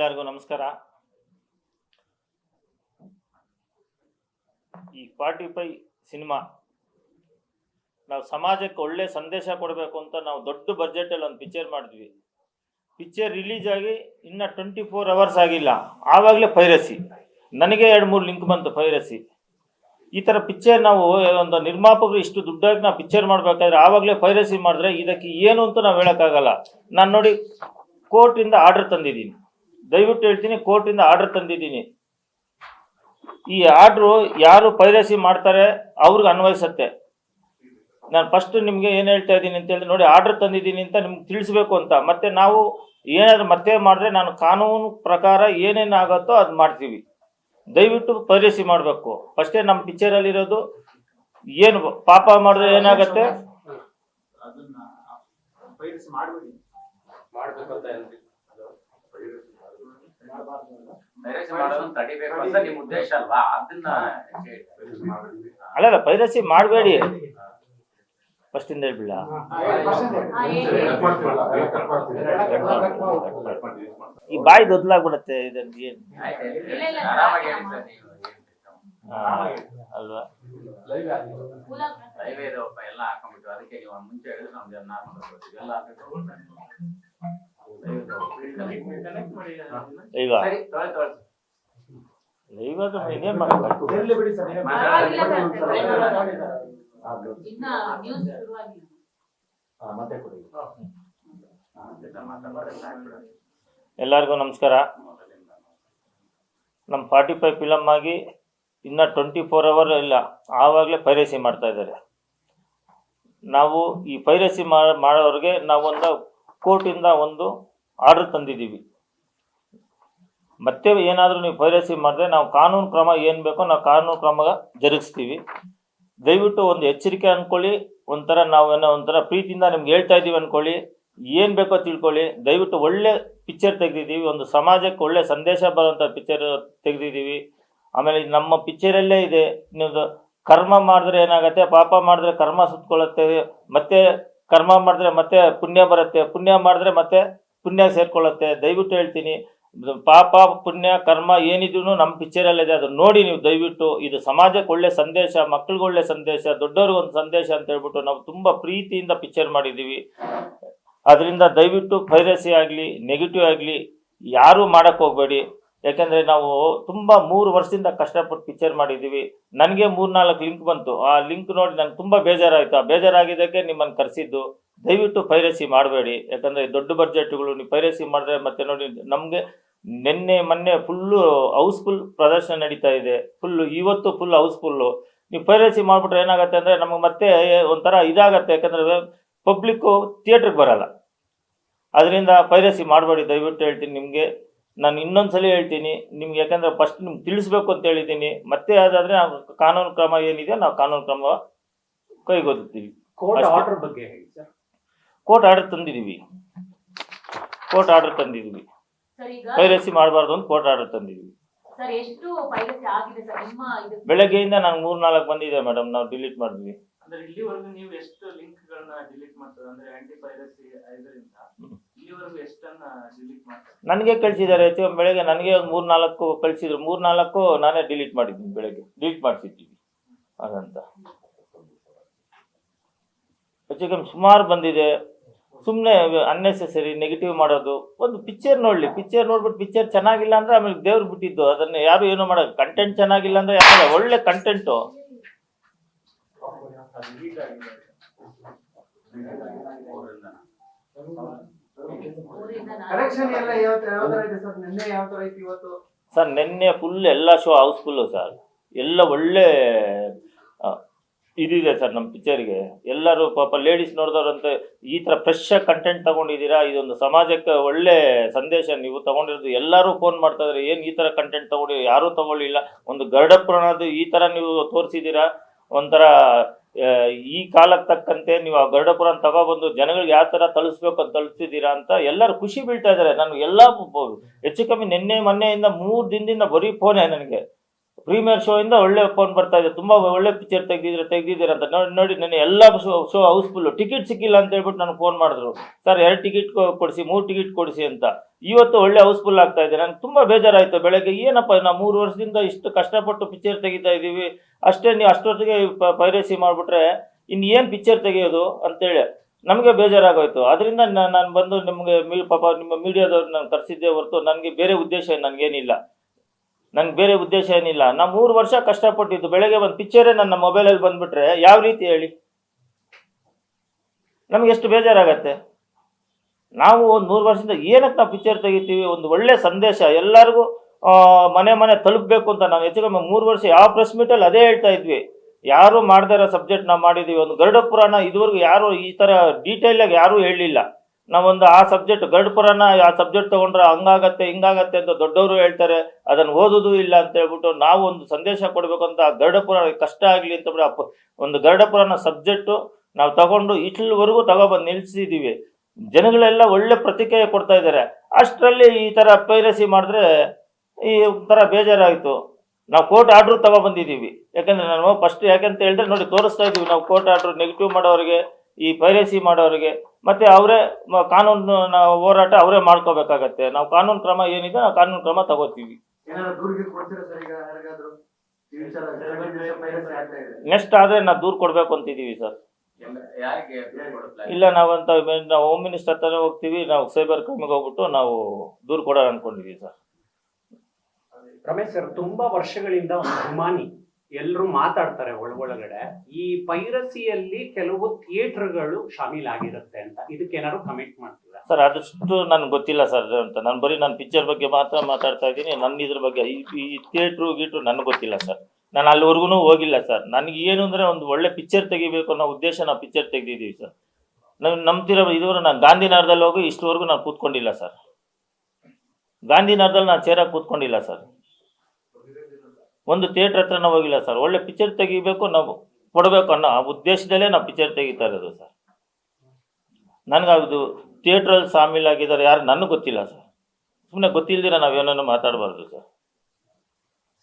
ಎಲ್ಲರಿಗೂ ನಮಸ್ಕಾರ. ಈ ಫಾರ್ಟಿ ಫೈ ಸಿನಿಮಾ, ನಾವು ಸಮಾಜಕ್ಕೆ ಒಳ್ಳೆ ಸಂದೇಶ ಕೊಡಬೇಕು ಅಂತ ನಾವು ದೊಡ್ಡ ಬಜೆಟಲ್ಲಿ ಒಂದು ಪಿಕ್ಚರ್ ಮಾಡಿದ್ವಿ. ಪಿಕ್ಚರ್ ರಿಲೀಸ್ ಆಗಿ ಇನ್ನು ಟ್ವೆಂಟಿ ಫೋರ್ ಅವರ್ಸ್ ಆಗಿಲ್ಲ. ಆವಾಗಲೇ ಪೈರಸಿ ನನಗೆ ಎರಡು ಮೂರು ಲಿಂಕ್ ಬಂತು ಪೈರಸಿ ಈ ಥರ ಪಿಕ್ಚರ್ ನಾವು, ಒಂದು ನಿರ್ಮಾಪಕರು ಇಷ್ಟು ದುಡ್ಡಾಗಿ ನಾವು ಪಿಕ್ಚರ್ ಮಾಡಬೇಕಾದ್ರೆ ಆವಾಗಲೇ ಪೈರಸಿ ಮಾಡಿದ್ರೆ ಇದಕ್ಕೆ ಏನು ಅಂತ ನಾವು ಹೇಳೋಕ್ಕಾಗಲ್ಲ. ನಾನು ನೋಡಿ ಕೋರ್ಟಿಂದ ಆರ್ಡರ್ ತಂದಿದ್ದೀನಿ. ದಯವಿಟ್ಟು ಹೇಳ್ತೀನಿ, ಕೋರ್ಟಿಂದ ಆರ್ಡರ್ ತಂದಿದ್ದೀನಿ. ಈ ಆರ್ಡ್ರು ಯಾರು ಪೈರಸಿ ಮಾಡ್ತಾರೆ, ಅವ್ರಿಗೆ ಅನ್ವಯಿಸುತ್ತೆ. ನಾನು ಫಸ್ಟ್ ನಿಮಗೆ ಏನು ಹೇಳ್ತಾ ಇದ್ದೀನಿ ಅಂತ ಹೇಳಿ ನೋಡಿ, ಆರ್ಡರ್ ತಂದಿದ್ದೀನಿ ಅಂತ ನಿಮ್ಗೆ ತಿಳಿಸ್ಬೇಕು ಅಂತ. ಮತ್ತೆ ನಾವು ಏನಾದ್ರು ಮತ್ತೆ ಮಾಡಿದ್ರೆ ನಾನು ಕಾನೂನು ಪ್ರಕಾರ ಏನೇನು ಆಗುತ್ತೋ ಅದು ಮಾಡ್ತೀವಿ. ದಯವಿಟ್ಟು ಪೈರಸಿ ಮಾಡಬೇಕು. ಫಸ್ಟೇ ನಮ್ಮ ಪಿಕ್ಚರಲ್ಲಿರೋದು ಏನು ಪಾಪ ಮಾಡಿದ್ರೆ ಏನಾಗತ್ತೆ? ಅದನ್ನ ಪೈರಸಿ ಮಾಡಬೇಡಿ ಮಾಡ್ಬೇಕಂತ ಏನ್ರಿ ಮಾಡೋದನ್ನ ತಡಿಬೇಕು ಅಂತ ನಿಮ್ ಉದ್ದೇಶ ಅಲ್ವಾ? ಅದನ್ನ ಹೇಳಿ. ಅಲ್ಲಲ್ಲ ಪೈರಸಿ ಮಾಡಬೇಡಿ. ಫಸ್ಟಿಂದ ಹೇಳ್ಬಿಡ ಈ ಬಾಯಿ ದೊದ್ಲಾಗ್ಬಿಡತ್ತೆ ಇದನ್ನ ಏನು? ಅಲ್ವಾ? ಎಲ್ಲ ಹಾಕೊಂಡ್ಬಿಟ್ಟು ಅದಕ್ಕೆ ನೀವು ಮುಂಚೆ ಹೇಳಿದ್ರೆ ನಮ್ಗೆ ನಾರ್ಮಲ್ ಬರ್ತೀವಿ ಎಲ್ಲ ಹಾಕ್ಬಿಟ್ಟು ಈಗ ಇವಾಗ ಇದೇನ್ ಮಾಡಬೇಕು ಇರ್ಲಿ ಬಿಡಿ ಸರ್ ಏನ್ ಸರ್, ಇನ್ನ ನ್ಯೂಸ್ ಶುರುವಾಗಿಲ್ಲ. ಹಾ, ಮತ್ತೆ ಕೊಡಿ ಮಾತಾಡೋದೆಲ್ಲ ಹಾಕ್ಬಿಡೋದು. ಎಲ್ಲರಿಗೂ ನಮಸ್ಕಾರ. ನಮ್ಮ ಫಾರ್ಟಿ ಫೈವ್ ಫಿಲಮ್ ಆಗಿ ಇನ್ನು ಟ್ವೆಂಟಿ ಫೋರ್ ಅವರ್ ಇಲ್ಲ. ಆವಾಗಲೇ ಪೈರಸಿ ಮಾಡ್ತಾ ಇದ್ದಾರೆ. ನಾವು ಈ ಪೈರಸಿ ಮಾಡೋರಿಗೆ ನಾವೊಂದು ಕೋರ್ಟಿಂದ ಒಂದು ಆರ್ಡರ್ ತಂದಿದ್ದೀವಿ. ಮತ್ತೆ ಏನಾದರೂ ನೀವು ಪೈರಸಿ ಮಾಡಿದ್ರೆ ನಾವು ಕಾನೂನು ಕ್ರಮ ಏನು ಬೇಕೋ ನಾವು ಕಾನೂನು ಕ್ರಮ ಜರುಗಿಸ್ತೀವಿ. ದಯವಿಟ್ಟು ಒಂದು ಎಚ್ಚರಿಕೆ ಅಂದ್ಕೊಳ್ಳಿ ಒಂಥರ ನಾವೇನೋ ಒಂಥರ ಪ್ರೀತಿಯಿಂದ ನಿಮ್ಗೆ ಹೇಳ್ತಾ ಇದ್ದೀವಿ ಅಂದ್ಕೊಳ್ಳಿ ಏನು ಬೇಕೋ ತಿಳ್ಕೊಳ್ಳಿ. ದಯವಿಟ್ಟು ಒಳ್ಳೆ ಪಿಕ್ಚರ್ ತೆಗೆದಿದ್ದೀವಿ. ಒಂದು ಸಮಾಜಕ್ಕೆ ಒಳ್ಳೆ ಸಂದೇಶ ಬರುವಂಥ ಪಿಕ್ಚರ್ ತೆಗೆದಿದ್ದೀವಿ. ಆಮೇಲೆ ನಮ್ಮ ಪಿಕ್ಚರಲ್ಲೇ ಇದೆ. ನೀವು ಕರ್ಮ ಮಾಡಿದ್ರೆ ಏನಾಗುತ್ತೆ? ಪಾಪ ಮಾಡಿದ್ರೆ ಕರ್ಮ ಸುತ್ಕೊಳ್ಳುತ್ತೆ. ಮತ್ತೆ ಕರ್ಮ ಮಾಡಿದ್ರೆ ಮತ್ತೆ ಪುಣ್ಯ ಬರುತ್ತೆ, ಪುಣ್ಯ ಮಾಡಿದ್ರೆ ಮತ್ತೆ ಪುಣ್ಯ ಸೇರ್ಕೊಳ್ಳುತ್ತೆ. ದಯವಿಟ್ಟು ಹೇಳ್ತೀನಿ, ಪಾಪ, ಪುಣ್ಯ, ಕರ್ಮ ಏನಿದ್ರು ನಮ್ಮ ಪಿಕ್ಚರಲ್ಲಿದೆ ಅದು ನೋಡಿ ನೀವು ದಯವಿಟ್ಟು. ಇದು ಸಮಾಜಕ್ಕೆ ಒಳ್ಳೆ ಸಂದೇಶ, ಮಕ್ಳಿಗೆ ಒಳ್ಳೆ ಸಂದೇಶ, ದೊಡ್ಡವ್ರಿಗೆ ಒಂದು ಸಂದೇಶ ಅಂತ ಹೇಳ್ಬಿಟ್ಟು ನಾವು ತುಂಬ ಪ್ರೀತಿಯಿಂದ ಪಿಕ್ಚರ್ ಮಾಡಿದ್ದೀವಿ. ಅದರಿಂದ ದಯವಿಟ್ಟು ಪೈರಸಿ ಆಗಲಿ ನೆಗೆಟಿವ್ ಆಗಲಿ, ಯಾರೂ ಮಾಡೋಕ್ಕೆ ಹೋಗಬೇಡಿ. ಯಾಕೆಂದರೆ ನಾವು ತುಂಬಾ ಮೂರು ವರ್ಷದಿಂದ ಕಷ್ಟಪಟ್ಟು ಪಿಕ್ಚರ್ ಮಾಡಿದ್ದೀವಿ. ನನಗೆ ಮೂರು ನಾಲ್ಕು ಲಿಂಕ್ ಬಂತು. ಆ ಲಿಂಕ್ ನೋಡಿ ನಂಗೆ ತುಂಬಾ ಬೇಜಾರಾಯಿತು. ಆ ಬೇಜಾರಾಗಿದ್ದಕ್ಕೆ ನಿಮ್ಮನ್ನು ಕರೆಸಿದ್ದು. ದಯವಿಟ್ಟು ಪೈರಸಿ ಮಾಡಬೇಡಿ. ಯಾಕಂದ್ರೆ ದೊಡ್ಡ ಬಜೆಟ್ಗಳು ನೀವು ಪೈರಸಿ ಮಾಡಿದ್ರೆ ಮತ್ತೆ ನೋಡಿ ನಮಗೆ ನಿನ್ನೆ, ಮೊನ್ನೆ ಫುಲ್ಲು ಹೌಸ್ಫುಲ್ ಪ್ರದರ್ಶನ ನಡೀತಾ ಇದೆ. ಫುಲ್ಲು ಇವತ್ತು ಫುಲ್ ಹೌಸ್ಫುಲ್ಲು ನೀವು ಪೈರಸಿ ಮಾಡಿಬಿಟ್ರೆ ಏನಾಗುತ್ತೆ ಅಂದರೆ ನಮಗೆ ಮತ್ತೆ ಒಂಥರ ಇದಾಗತ್ತೆ. ಯಾಕಂದರೆ ಪಬ್ಲಿಕ್ಕು ಥಿಯೇಟ್ರಿಗೆ ಬರಲ್ಲ. ಅದರಿಂದ ಪೈರಸಿ ಮಾಡಬೇಡಿ. ದಯವಿಟ್ಟು ಹೇಳ್ತೀನಿ ನಿಮಗೆ. ನಾನು ಇನ್ನೊಂದು ಸಲ ಹೇಳ್ತೀನಿ ನಿಮ್ಗೆ ಯಾಕಂದ್ರೆ ಫಸ್ಟ್ ನಿಮ್ಗೆ ತಿಳಿಸ್ಬೇಕು ಅಂತ ಹೇಳಿದ್ದೀನಿ ಮತ್ತೆ ಅದಾದರೆ ನಾವು ಕಾನೂನು ಕ್ರಮ ಏನಿದೆ ನಾವು ಕಾನೂನು ಕ್ರಮ ಕೈಗೊಳ್ತೀವಿ. ಕೋರ್ಟ್ ಅಷ್ಟೇ. ಆರ್ಡರ್ ಬಗ್ಗೆ ಹೇಳಿ ಸರ್ ಕೋರ್ಟ್ ಆರ್ಡರ್ ತಂದಿದ್ದೀವಿ. ಕೋರ್ಟ್ ಆರ್ಡರ್ ತಂದಿದ್ದೀವಿ. ಸರ್ ಈಗ ಪೈರಸಿ ಮಾಡಬಾರ್ದು ಅಂತ ಕೋರ್ಟ್ ಆರ್ಡರ್ ತಂದಿದ್ದೀವಿ. ಸರ್ ಎಷ್ಟು ಪೈರಸಿ ಆಗಿದೆ ಸರ್ ನಿಮ್ಮ ಇದು ಬೆಳಗ್ಗೆಯಿಂದ ನಾನು ಮೂರ್ ನಾಲ್ಕು ಬಂದಿದೆ ಮೇಡಮ್ ನಾವು ಡಿಲೀಟ್ ಮಾಡಿದ್ವಿ. ಅಂದ್ರೆ ಇಲ್ಲಿವರೆಗೂ ನೀವು ಎಷ್ಟು ಲಿಂಕ್ ಗಳನ್ನ ಡಿಲೀಟ್ ಮಾಡ್ತಾರೆ? ಅಂದ್ರೆ ಆಂಟಿ ಪೈರಸಿ ಐದರಿಂದ ನನಗೆ ಕಳಿಸಿದ್ದಾರೆ ಹೆಚ್ಚು ಕಮ್ಮಿ ಬೆಳಗ್ಗೆ ನನಗೆ ಒಂದು ಮೂರು ನಾಲ್ಕು ಕಳಿಸಿದ್ರು. ಮೂರು ನಾಲ್ಕು ನಾನೇ ಡಿಲೀಟ್ ಮಾಡಿದ್ದೀನಿ ಬೆಳಗ್ಗೆ. ಡಿಲೀಟ್ ಮಾಡಿಸಿದ್ದೀವಿ ಹಾಗಂತ ಹೆಚ್ಚು ಕಮ್ಮಿ ಸುಮಾರು ಬಂದಿದೆ. ಸುಮ್ಮನೆ ಅನ್ನೆಸೆಸರಿ ನೆಗೆಟಿವ್ ಮಾಡೋದು. ಒಂದು ಪಿಕ್ಚರ್ ನೋಡಲಿ. ಪಿಕ್ಚರ್ ನೋಡ್ಬಿಟ್ಟು ಪಿಕ್ಚರ್ ಚೆನ್ನಾಗಿಲ್ಲ ಅಂದರೆ ಆಮೇಲೆ ದೇವ್ರು ಬಿಟ್ಟಿದ್ದು. ಅದನ್ನು ಯಾರು ಏನು ಮಾಡೋದು? ಕಂಟೆಂಟ್ ಚೆನ್ನಾಗಿಲ್ಲ ಅಂದರೆ ಯಾಕಂದ್ರೆ ಒಳ್ಳೆ ಕಂಟೆಂಟು ಅದು ಈಗ ಆಗಿದೆ. ಊರಿಂದ. ಊರಿಂದ ನಾನು- ಕಲೆಕ್ಷನ್ ಎಲ್ಲ ಯಾವ ತರ ಯಾವ ತರ ಇದೆ ಸರ್? ನಿನ್ನೆ ಯಾವ ತರ ಐತಿ ಇವತ್ತು? ಸರ್ ನಿನ್ನೆ ಫುಲ್ ಎಲ್ಲ ಶೋ ಹೌಸ್ಫುಲ್ಲು ಸರ್. ಎಲ್ಲ ಒಳ್ಳೆ ಆ, ಇದಿದೆ ಸರ್ ನಮ್ಮ ಪಿಕ್ಚರ್ಗೆ ಎಲ್ಲರೂ ಪಾಪ ಲೇಡೀಸ್ ನೋಡಿದವ್ರಂತೆ ಈ ಥರ ಫ್ರೆಶ್ ಕಂಟೆಂಟ್ ತಗೊಂಡಿದ್ದೀರಾ? ಇದೊಂದು ಸಮಾಜಕ್ಕೆ ಒಳ್ಳೆ ಸಂದೇಶ. ನೀವು ತಗೊಂಡಿರೋದು ಎಲ್ಲರೂ ಫೋನ್ ಮಾಡ್ತಾ ಇದ್ದಾರೆ ಏನು ಈ ಥರ ಕಂಟೆಂಟ್ ತಗೊಂಡಿ ಯಾರೂ ತಗೊಳ್ಳಿಲ್ಲ. ಒಂದು ಗರುಡ ಅನ್ನೋದು ಈ ಥರ ನೀವು ತೋರಿಸಿದ್ದೀರಾ? ಒಂಥರ ಈ ಕಾಲಕ್ಕೆ ತಕ್ಕಂತೆ ನೀವು ಆ ಗರುಡಪುರ ತಗೊಬಂದು ಜನಗಳಿಗೆ ಯಾವ ಥರ ತಳಿಸ್ಬೇಕು ಅಂತ ಅಂತ ಎಲ್ಲರೂ ಖುಷಿ ಬೀಳ್ತಾ ಇದ್ದಾರೆ. ನಾನು ಎಲ್ಲ ಹೆಚ್ಚು ಕಮ್ಮಿ ನಿನ್ನೆ ಮೊನ್ನೆಯಿಂದ ಮೂರು ದಿನದಿಂದ ಬರೀ ಫೋನೇ ನನಗೆ. ಪ್ರೀಮಿಯರ್ ಶೋ ಇಂದ ಒಳ್ಳೆ ಫೋನ್ ಬರ್ತಾ ಇದೆ. ತುಂಬಾ ಒಳ್ಳೆ ಪಿಕ್ಚರ್ ತೆಗ್ದಿದ್ರೆ, ತೆಗ್ದಿದ್ದೀರ ಅಂತ. ನೋಡಿ ನೋಡಿ ನಾನು ಎಲ್ಲ ಶೋ ಶೋ ಹೌಸ್ಫುಲ್ ಟಿಕೆಟ್ ಸಿಕ್ಕಿಲ್ಲ ಅಂತ ಹೇಳ್ಬಿಟ್ಟು ನಾನು ಫೋನ್ ಮಾಡಿದ್ರು. ಸರ್, ಎರಡು ಟಿಕೆಟ್ ಕೊಡಿಸಿ, ಮೂರು ಟಿಕೆಟ್ ಕೊಡಿಸಿ ಅಂತ. ಇವತ್ತು ಒಳ್ಳೆ ಹೌಸ್ಫುಲ್ ಆಗ್ತಾ ಇದೆ. ನನಗೆ ತುಂಬಾ ಬೇಜಾರಾಯ್ತು. ಬೆಳಗ್ಗೆ ಏನಪ್ಪ ನಾವು ಮೂರು ವರ್ಷದಿಂದ ಇಷ್ಟು ಕಷ್ಟಪಟ್ಟು ಪಿಕ್ಚರ್ ತೆಗಿತಾ ಇದ್ದೀವಿ. ಅಷ್ಟೇ ನೀವು ಅಷ್ಟೊತ್ತಿಗೆ ಪೈರಸಿ ಮಾಡಿಬಿಟ್ರೆ ಇನ್ನು ಏನು ಪಿಕ್ಚರ್ ತೆಗೆಯೋದು ಅಂತೇಳಿ ನಮಗೆ ಬೇಜಾರಾಗೋಯ್ತು. ಅದರಿಂದ ನಾನು ಬಂದು ನಿಮಗೆ ಪಾಪ ನಿಮ್ಮ ಮೀಡಿಯಾದವ್ರು ನಾನು ಕರೆಸಿದ್ದೆ ಹೊರತು ನನಗೆ ಬೇರೆ ಉದ್ದೇಶ ನನಗೇನಿಲ್ಲ. ನನ್ಗೆ ಬೇರೆ ಉದ್ದೇಶ ಏನಿಲ್ಲ. ನಾ ಮೂರು ವರ್ಷ ಕಷ್ಟಪಟ್ಟಿದ್ದು, ಬೆಳಗ್ಗೆ ಒಂದು ಪಿಕ್ಚರೇ ನನ್ನ ಮೊಬೈಲಲ್ಲಿ ಬಂದ್ಬಿಟ್ರೆ ಯಾವ ರೀತಿ ಹೇಳಿ? ನಮ್ಗೆ ಎಷ್ಟು ಬೇಜಾರಾಗತ್ತೆ? ನಾವು ಒಂದು ಮೂರು ವರ್ಷದಿಂದ ಏನಕ್ಕೆ ನಾವು ಪಿಕ್ಚರ್ ತೆಗಿತೀವಿ? ಒಂದು ಒಳ್ಳೆ ಸಂದೇಶ. ಎಲ್ಲರಿಗೂ ಮನೆ ಮನೆ ತಲುಪಬೇಕು ಅಂತ ನಾವು ಹೆಚ್ಚು ಮೂರು ವರ್ಷ ಯಾವ ಪ್ರೆಸ್ ಮೀಟಲ್ಲಿ ಅದೇ ಹೇಳ್ತಾ ಇದ್ವಿ. ಯಾರು ಮಾಡದೇ ಸಬ್ಜೆಕ್ಟ್ ನಾವು ಮಾಡಿದ್ದೀವಿ ಒಂದು ಗರುಡ ಪುರಾಣ ಇದುವರೆಗೂ ಯಾರು ಈ ಥರ ಡೀಟೇಲಾಗಿ ಯಾರೂ ಹೇಳಲಿಲ್ಲ ನಾವೊಂದು ಆ ಸಬ್ಜೆಕ್ಟ್ ಗರುಡ ಆ ಸಬ್ಜೆಕ್ಟ್ ತಗೊಂಡ್ರೆ ಹಂಗಾಗತ್ತೆ, ಹಿಂಗಾಗತ್ತೆ ಅಂತ ದೊಡ್ಡವರು ಹೇಳ್ತಾರೆ, ಅದನ್ನು ಓದೋದು ಇಲ್ಲ ಅಂತ ಹೇಳ್ಬಿಟ್ಟು ನಾವು ಒಂದು ಸಂದೇಶ ಕೊಡಬೇಕು ಅಂತ ಆ ಕಷ್ಟ ಆಗಲಿ ಅಂತ ಒಂದು ಗರುಡ ಪುರಾಣ ಸಬ್ಜೆಕ್ಟು ನಾವು ತಗೊಂಡು ಇಟ್ಲವರೆಗೂ ತಗೊಬಂದು ನಿಲ್ಸಿದ್ದೀವಿ ಜನಗಳೆಲ್ಲ ಒಳ್ಳೆ ಪ್ರತಿಕ್ರಿಯೆ ಕೊಡ್ತಾ ಇದ್ದಾರೆ. ಅಷ್ಟರಲ್ಲಿ ಈ ಥರ ಪೈರಸಿ ಮಾಡಿದ್ರೆ ಈ ಒಂಥರ ಬೇಜಾರಾಯಿತು. ನಾವು ಕೋರ್ಟ್ ಆರ್ಡ್ರು ತಗೊಬಂದಿದ್ದೀವಿ. ಯಾಕಂದ್ರೆ ನಾನು ಫಸ್ಟ್ ಯಾಕೆಂತ ಹೇಳಿದ್ರೆ ನೋಡಿ ತೋರಿಸ್ತಾ ಇದ್ದೀವಿ ನಾವು ಕೋರ್ಟ್ ಆರ್ಡ್ರು ನೆಗೆಟಿವ್ ಮಾಡೋರಿಗೆ. ಈ ಪೈರಸಿ ಮಾಡೋರಿಗೆ ಮತ್ತೆ ಅವರೇ ಕಾನೂನು ನಾವು ಹೋರಾಟ ಅವರೇ ಮಾಡ್ಕೋಬೇಕಾಗತ್ತೆ. ನಾವು ಕಾನೂನು ಕ್ರಮ ಏನಿದೆ ನಾವು ಕಾನೂನು ಕ್ರಮ ತಗೋತೀವಿ. ನೆಕ್ಸ್ಟ್ ಆದ್ರೆ ನಾವು ದೂರು ಕೊಡ್ಬೇಕು ಅಂತಿದ್ದೀವಿ ಸರ್. ಇಲ್ಲ ನಾವಂತ ನಾವು ಹೋಮ್ ಮಿನಿಸ್ಟರ್ ಹತ್ರನೇ ಹೋಗ್ತೀವಿ ನಾವು ಸೈಬರ್ ಕ್ರಮಿಗೆ ಹೋಗ್ಬಿಟ್ಟು ನಾವು ದೂರು ಕೊಡೋಣ ಅನ್ಕೊಂಡಿದೀವಿ ಸರ್. ರಮೇಶ್ ಸರ್ ತುಂಬಾ ವರ್ಷಗಳಿಂದ ಒಂದು ಅಭಿಮಾನಿ. ಎಲ್ಲರೂ ಮಾತಾಡ್ತಾರೆ ಒಳಗೊಳಗಡೆ ಈ ಪೈರಸಿಯಲ್ಲಿ ಕೆಲವು ಥಿಯೇಟರ್ಗಳು ಶಾಮೀಲಾಗಿರುತ್ತೆ ಅಂತ. ಇದಕ್ಕೆ ಏನಾದ್ರು ಕಮೆಂಟ್ ಮಾಡ್ತೀರಾ? ಸರ್ ಅದಷ್ಟು ನನ್ಗೆ ಗೊತ್ತಿಲ್ಲ ಸರ್ ಅಂತ. ನಾನು ಬರೀ ನಾನು ಪಿಕ್ಚರ್ ಬಗ್ಗೆ ಮಾತ್ರ ಮಾತಾಡ್ತಾ ಇದ್ದೀನಿ. ನನ್ನ ಇದ್ರ ಬಗ್ಗೆ, ಈ ಥಿಯೇಟ್ರು, ಗೀಟ್ರು ನನಗೆ ಗೊತ್ತಿಲ್ಲ ಸರ್. ನಾನು ಅಲ್ಲಿವರೆಗೂ ಹೋಗಿಲ್ಲ ಸರ್. ನನಗೆ ಏನು ಅಂದರೆ ಒಂದು ಒಳ್ಳೆ ಪಿಕ್ಚರ್ ತೆಗಿಬೇಕು ಅನ್ನೋ ಉದ್ದೇಶ ನಾವು ಪಿಕ್ಚರ್ ತೆಗ್ದಿದ್ದೀವಿ ಸರ್. ನಾನು ನಂಬ್ತಿರೋ ಇದುವರೆಗೂ ನಾನು ಗಾಂಧಿನಗರದಲ್ಲಿ ಹೋಗಿ ಇಷ್ಟುವರೆಗೂ ನಾನು ಕೂತ್ಕೊಂಡಿಲ್ಲ ಸರ್. ಗಾಂಧಿನಗರದಲ್ಲಿ ನಾನು ಚೇರಾಗಿ ಕೂತ್ಕೊಂಡಿಲ್ಲ ಸರ್. ಒಂದು ಥಿಯೇಟ್ರ್ ಹತ್ರನೂ ಹೋಗಿಲ್ಲ ಸರ್ ಒಳ್ಳೆ ಪಿಕ್ಚರ್ ತೆಗಿಬೇಕು, ನಾವು ಕೊಡಬೇಕು ಅನ್ನೋ ಆ ಉದ್ದೇಶದಲ್ಲೇ ನಾವು ಪಿಕ್ಚರ್ ತೆಗಿತಾ ಇರೋದು ಸರ್ ನನಗೆ ಅದು ಥಿಯೇಟ್ರಲ್ಲಿ ಸಾಮೀಲಾಗಿದ್ದಾರೆ ಯಾರು? ನನಗೆ ಗೊತ್ತಿಲ್ಲ ಸರ್ ಸುಮ್ಮನೆ ಗೊತ್ತಿಲ್ದಿರ ನಾವೇನೋ ಮಾತಾಡಬಾರ್ದು ಸರ್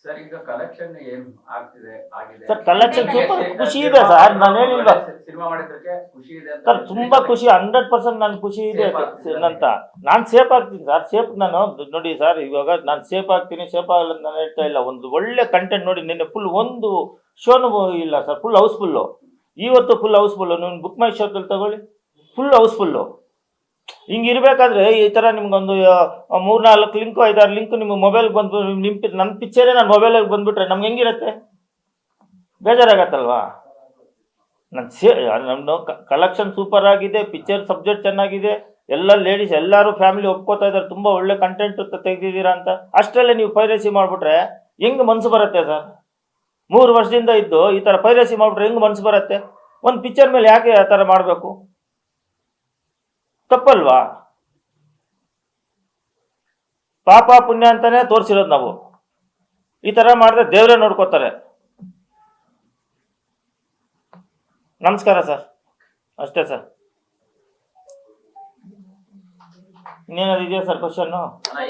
ಸರ್ ಈಗ ಕಲೆಕ್ಷನ್ ಏನ್ ಆಗ್ತಿದೆ ಆಗಿದೆ? ಸರ್ ಕಲೆಕ್ಷನ್ ಸೂಪರ್ ಖುಷಿ ಇದೆ ಸರ್ ನಾನು ಹೇಳಿಲ್ವಾ? ಸಿನಿಮಾ ಮಾಡಿದ್ದಕ್ಕೆ ಖುಷಿ ಇದೆ ಸರ್ ತುಂಬಾ ಖುಷಿ ಹಂಡ್ರೆಡ್ ಪರ್ಸೆಂಟ್ ನನ್ ಖುಷಿ ಇದೆ ಅಂತ ನಾನು ಸೇಫ್ ಆಗ್ತೀನಿ ಸರ್ ಸೇಫ್ ನಾನು ನೋಡಿ ಸರ್ ಇವಾಗ ನಾನು ಸೇಫ್ ಆಗ್ತೀನಿ ಸೇಫ್ ಆಗಲ್ಲ ಅಂತ ನಾನು ಹೇಳ್ತಾ ಇಲ್ಲ. ಒಂದು ಒಳ್ಳೆ ಕಂಟೆಂಟ್ ನೋಡಿ ನಿನ್ನೆ ಫುಲ್ ಒಂದು ಶೋನು ಇಲ್ಲ ಸರ್ ಫುಲ್ ಹೌಸ್ಫುಲ್ಲು ಇವತ್ತು ಫುಲ್ ಹೌಸ್ಫುಲ್ಲು ನೀವು ಬುಕ್ ಮೈ ಶೋದಲ್ಲಿ ತಗೊಳ್ಳಿ. ಫುಲ್ ಹೌಸ್ಫುಲ್ಲು ಹಿಂಗಿರ್ಬೇಕಾದ್ರೆ ಈ ಥರ ನಿಮ್ಗೊಂದು ಮೂರ್ನಾಲ್ಕು ಲಿಂಕು ಐದಾರು ಲಿಂಕು ನಿಮ್ಮ ಮೊಬೈಲ್ಗೆ ಬಂದು ನಿಮ್ಮ ನನ್ನ ಪಿಕ್ಚರೇ ನನ್ನ ಮೊಬೈಲಲ್ಲಿ ಬಂದುಬಿಟ್ರೆ ನಮ್ಗೆ ಹೆಂಗಿರುತ್ತೆ? ಬೇಜಾರಾಗತ್ತಲ್ವಾ? ನನ್ನ ಸೇ ನಮ್ಮದು ಕಲೆಕ್ಷನ್ ಸೂಪರ್ ಆಗಿದೆ ಪಿಕ್ಚರ್ ಸಬ್ಜೆಕ್ಟ್ ಚೆನ್ನಾಗಿದೆ, ಎಲ್ಲ ಲೇಡೀಸ್ ಎಲ್ಲರೂ ಫ್ಯಾಮಿಲಿ ಒಪ್ಕೋತಾ ಇದ್ದಾರೆ, ತುಂಬ ಒಳ್ಳೆ ಕಂಟೆಂಟ್ ತೆಗೆದಿದ್ದೀರಾ ಅಂತ. ಅಷ್ಟರಲ್ಲೇ ನೀವು ಪೈರಸಿ ಮಾಡಿಬಿಟ್ರೆ ಹೆಂಗೆ ಮನಸ್ಸು ಬರುತ್ತೆ ಸರ್? ಮೂರು ವರ್ಷದಿಂದ ಇದ್ದು ಈ ಥರ ಪೈರಸಿ ಮಾಡಿಬಿಟ್ರೆ ಹೆಂಗೆ ಮನಸ್ಸು ಬರುತ್ತೆ? ಒಂದು ಪಿಕ್ಚರ್ ಮೇಲೆ ಯಾಕೆ ಆ ಥರ ಮಾಡಬೇಕು? ತಪ್ಪಲ್ವಾ? ಪಾಪ ಪುಣ್ಯ ಅಂತಾನೆ ತೋರಿಸಿರೋದು ನಾವು. ಈ ತರ ಮಾಡಿದ್ರೆ ದೇವರೇ ನೋಡ್ಕೋತಾರೆ. ನಮಸ್ಕಾರ ಸರ್. ಅಷ್ಟೇ ಸರ್. ಇನ್ನೇನಾದ್ರು ಇದೆಯಾ ಸರ್ ಕ್ವಶನ್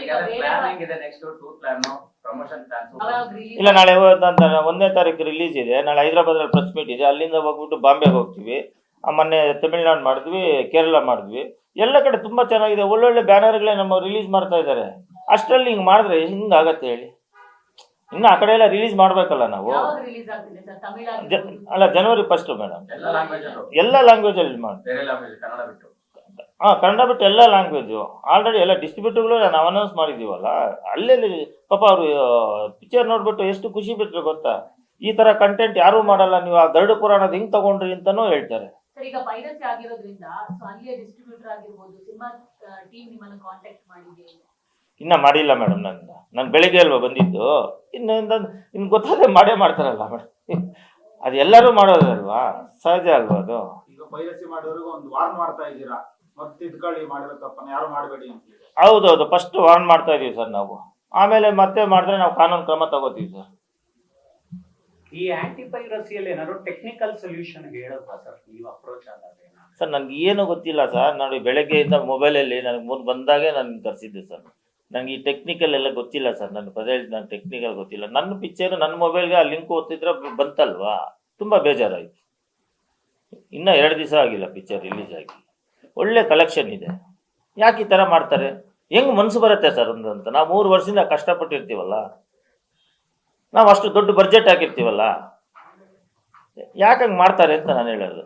ಈಗ ಪ್ಲಾನಿಂಗ್ ಇದೆ next tour plan promotion plan ಇಲ್ಲ ನಾಳೆ ಹೋದಂತ ಒಂದನೇ ತಾರೀಕು ರಿಲೀಸ್ ಇದೆ. ನಾಳೆ ಹೈದರಾಬಾದಲ್ಲಿ ಪ್ರೆಸ್ ಮೀಟ್ ಇದೆ. ಅಲ್ಲಿಂದ ಹೋಗ್ಬಿಟ್ಟು ಬಾಂಬೆಗೆ ಹೋಗ್ತೀವಿ. ಆ ಮೊನ್ನೆ ತಮಿಳ್ನಾಡು ಮಾಡಿದ್ವಿ ಕೇರಳ ಮಾಡಿದ್ವಿ. ಎಲ್ಲ ಕಡೆ ತುಂಬ ಚೆನ್ನಾಗಿದೆ. ಒಳ್ಳೊಳ್ಳೆ ಬ್ಯಾನರ್ಗಳೇ ನಮ್ಮ ರಿಲೀಸ್ ಮಾಡ್ತಾ ಇದ್ದಾರೆ. ಅಷ್ಟರಲ್ಲಿ ಹಿಂಗೆ ಮಾಡಿದ್ರೆ ಹಿಂಗಾಗತ್ತೆ ಹೇಳಿ? ಇನ್ನು ಆ ಕಡೆ ಎಲ್ಲ ರಿಲೀಸ್ ಮಾಡಬೇಕಲ್ಲ ನಾವು? ಯಾವಾಗ ರಿಲೀಸ್ ಆಗ್ತಿದೆ ಸರ್? ತಮಿಳ್ ಅಲ್ಲ ಜನವರಿ ಫಸ್ಟ್ ಮೇಡಮ್ ಎಲ್ಲ ಲ್ಯಾಂಗ್ವೇಜ್ ಅಲ್ಲಿ. ಎಲ್ಲ ಲ್ಯಾಂಗ್ವೇಜಲ್ಲಿ ಮಾಡಿ ಹಾಂ ಕನ್ನಡ ಬಿಟ್ಟು ಎಲ್ಲ ಲ್ಯಾಂಗ್ವೇಜು ಆಲ್ರೆಡಿ ಎಲ್ಲ ಡಿಸ್ಟ್ರಿಬ್ಯೂಟರ್ಗಳು ನಾವು ಅನೌನ್ಸ್ ಮಾಡಿದ್ದೀವಲ್ಲ? ಅಲ್ಲೆಲ್ಲಿ ಪಾಪ ಅವರು ಪಿಕ್ಚರ್ ನೋಡ್ಬಿಟ್ಟು ಎಷ್ಟು ಖುಷಿ ಬಿಟ್ಟರು ಗೊತ್ತಾ? ಈ ಥರ ಕಂಟೆಂಟ್ ಯಾರೂ ಮಾಡಲ್ಲ. ನೀವು ಆ ಗರುಡ ಪುರಾಣದ ಹಿಂಗೆ ತಗೊಂಡ್ರಿ ಅಂತಲೂ ಹೇಳ್ತಾರೆ. ಸರ್ ಈಗ ಪೈರಸಿ ಆಗಿರೋದ್ರಿಂದ ಸೊ ಅಲ್ಲಿಯ ಡಿಸ್ಟ್ರಿಬ್ಯೂಟರ್ ಆಗಿರ್ಬೋದು ಸಿನಿಮಾ ಟೀಮ್ ನಿಮ್ಮನ್ನ ಕಾಂಟ್ಯಾಕ್ಟ್ ಮಾಡಿದೆ. ಇನ್ನ ಮಾಡಿಲ್ಲ ಮೇಡಮ್ ನನ್ನ ನಾನು ಬೆಳಿಗ್ಗೆ ಅಲ್ವಾ ಬಂದಿದ್ದು? ಇನ್ನು ಇನ್ನು- ಗೊತ್ತಾದ್ರೆ ಮಾಡೇ ಮಾಡ್ತಾರಲ್ಲ ಮೇಡಮ್ ಅದು ಎಲ್ಲರೂ ಮಾಡೋದಲ್ವಾ? ಸಹಜ ಅಲ್ವಾ ಅದು? ಈಗ ಪೈರಸಿ ಮಾಡೋರಿಗೆ ಒಂದು ವಾರ್ನ್ ಮಾಡ್ತಾ ಇದ್ದೀರಾ? ಮತ್ತೆ ತಿದ್ಕೊಳ್ಳಿ ಮಾಡಿರೋ ತಪ್ಪನ್ನ ಯಾರು ಮಾಡಬೇಡಿ ಅಂತ ಹೌದೌದು ಫಸ್ಟ್ ವಾರ್ನ್ ಮಾಡ್ತಾ ಇದೀವಿ ಸರ್ ನಾವು. ಆಮೇಲೆ ಮತ್ತೆ ಮಾಡಿದ್ರೆ ನಾವು ಕಾನೂನು ಕ್ರಮ ತಗೋತೀವಿ ಸರ್. ಈ ಆಂಟಿ ಏನಾದ್ರು ಟೆಕ್ನಿಕಲ್ ಸೊಲ್ಯೂಷನ್ ಹೇಳಪ್ಪ ಸರ್ ನೀವು ಅಪ್ರೋಚ್ ಆದಾಗ ಸರ್ ನನಗೆ ಏನು ಗೊತ್ತಿಲ್ಲ ಸರ್ ನೋಡಿ, ಬೆಳಗ್ಗೆಯಿಂದ ಮೊಬೈಲಲ್ಲಿ ನನಗೆ ಮುಂದೆ ಬಂದಾಗೆ ನಾನು ತರಿಸಿದ್ದೆ ಸರ್ ನನಗೆ ಈ ಟೆಕ್ನಿಕಲ್ ಎಲ್ಲ ಗೊತ್ತಿಲ್ಲ ಸರ್ ನನ್ನ ಪದೇ ನಾನು ಟೆಕ್ನಿಕಲ್ ಗೊತ್ತಿಲ್ಲ. ನನ್ನ ಪಿಕ್ಚರ್ ನನ್ನ ಮೊಬೈಲ್ಗೆ ಆ ಲಿಂಕ್ ಓದ್ತಿದ್ರೆ ಬಂತಲ್ವಾ? ತುಂಬ ಬೇಜಾರಾಯಿತು. ಇನ್ನೂ ಎರಡು ದಿವಸ ಆಗಿಲ್ಲ ಪಿಕ್ಚರ್ ರಿಲೀಸ್ ಆಗಿ. ಒಳ್ಳೆ ಕಲೆಕ್ಷನ್ ಇದೆ. ಯಾಕೆ ಈ ಥರ ಮಾಡ್ತಾರೆ? ಹೆಂಗ್ ಮನಸ್ಸು ಬರುತ್ತೆ ಸರ್ ಒಂದು ಅಂತ? ನಾವು ಮೂರು ವರ್ಷದಿಂದ ಕಷ್ಟಪಟ್ಟಿರ್ತೀವಲ್ಲ. ನಾವು ಅಷ್ಟು ದೊಡ್ಡ ಬಜೆಟ್ ಹಾಕಿರ್ತೀವಲ್ಲ? ಯಾಕೆ ಹಂಗೆ ಮಾಡ್ತಾರೆ ಅಂತ ನಾನು ಹೇಳೋದು.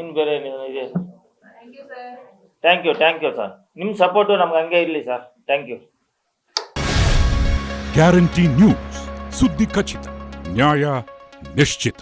ಇನ್ನು ಬೇರೆ ಇದೆ thank you sir thank you thank you sir ನಿಮ್ಮ ಸಪೋರ್ಟು ನಮ್ಗೆ ಹಂಗೆ ಇರಲಿ sir thank you guarantee news ಸುದ್ದಿ ಖಚಿತ ನ್ಯಾಯ ನಿಶ್ಚಿತ